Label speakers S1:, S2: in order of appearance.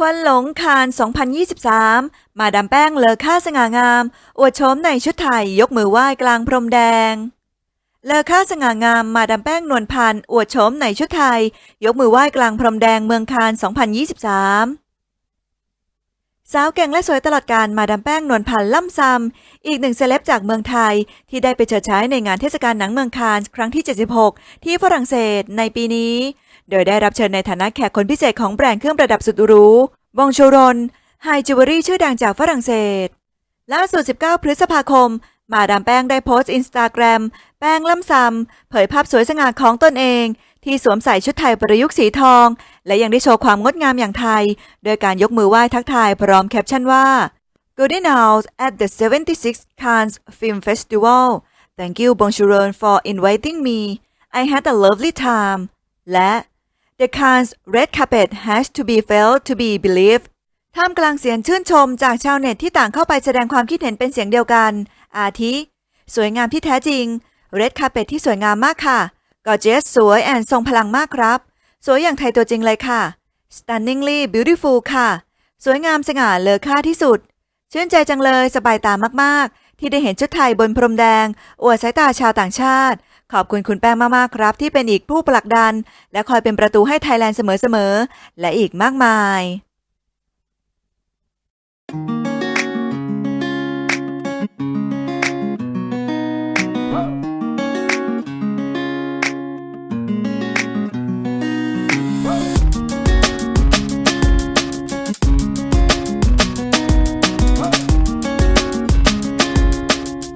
S1: ควันหลงคาน 2023 มาดามแป้งเลอค่าสง่างาม อวดโฉมในชุดไทยยกมือไหว้กลางพรมแดง เลอค่าสง่างามมาดามแป้งนวลพันธ์อวดโฉมในชุดไทย ยกมือไหว้กลางพรมแดงเมืองคาน 2023 สาวเก่งและสวยตลอดการมาดามแป้งนวลพันธ์ล่ำซำอีกหนึ่งเซเลบจากเมืองไทย ที่ได้ไปเฉิดฉายในงานเทศกาลหนังเมืองคานครั้งที่ 76 ที่ฝรั่งเศสในปีนี้ โดยได้รับเชิญในฐานะแขกคนพิเศษของแบรนด์เครื่องประดับสุดหรูบองโชรนไฮจิวเวลรี่ชื่อดังจากฝรั่งเศส ล่าสุด 19 พฤษภาคม มาดามแป้งได้โพสต์อินสตาแกรมแป้งล่ำซำเผยภาพสวยสง่าของตนเอง ที่สวมใส่ชุดไทยประยุกต์สีทอง และยังได้โชว์ความงดงามอย่างไทย โดยการยกมือไหว้ทักทายพร้อมแคปชั่นว่า Golden House at the 76 Cannes Film Festival Thank you Bonjour for inviting me I had a lovely time และ The Cannes red carpet has to be felt to be believed ท่ามกลางเสียงชื่นชมจากชาวเน็ตที่ต่างเข้าไปแสดงความคิดเห็นเป็นเสียงเดียวกัน อาทิ สวยงามที่แท้จริง Red Carpet ที่สวยงามมากค่ะ Gorgeous สวยแอนทรงพลังมากครับ สวยอย่างไทยตัวจริงเลยค่ะ Stunningly beautiful ค่ะ สวยงามสง่าเลอค่าที่สุด ชื่นใจจังเลยสบายตามากๆ ที่ได้เห็นชุดไทยบนพรมแดง อวดสายตาชาวต่างชาติ ขอบคุณคุณแป้งมาก ๆ ครับ ที่เป็นอีกผู้ผลักดัน และคอยเป็นประตูให้ไทยแลนด์เสมอ ๆ และอีกมากมาย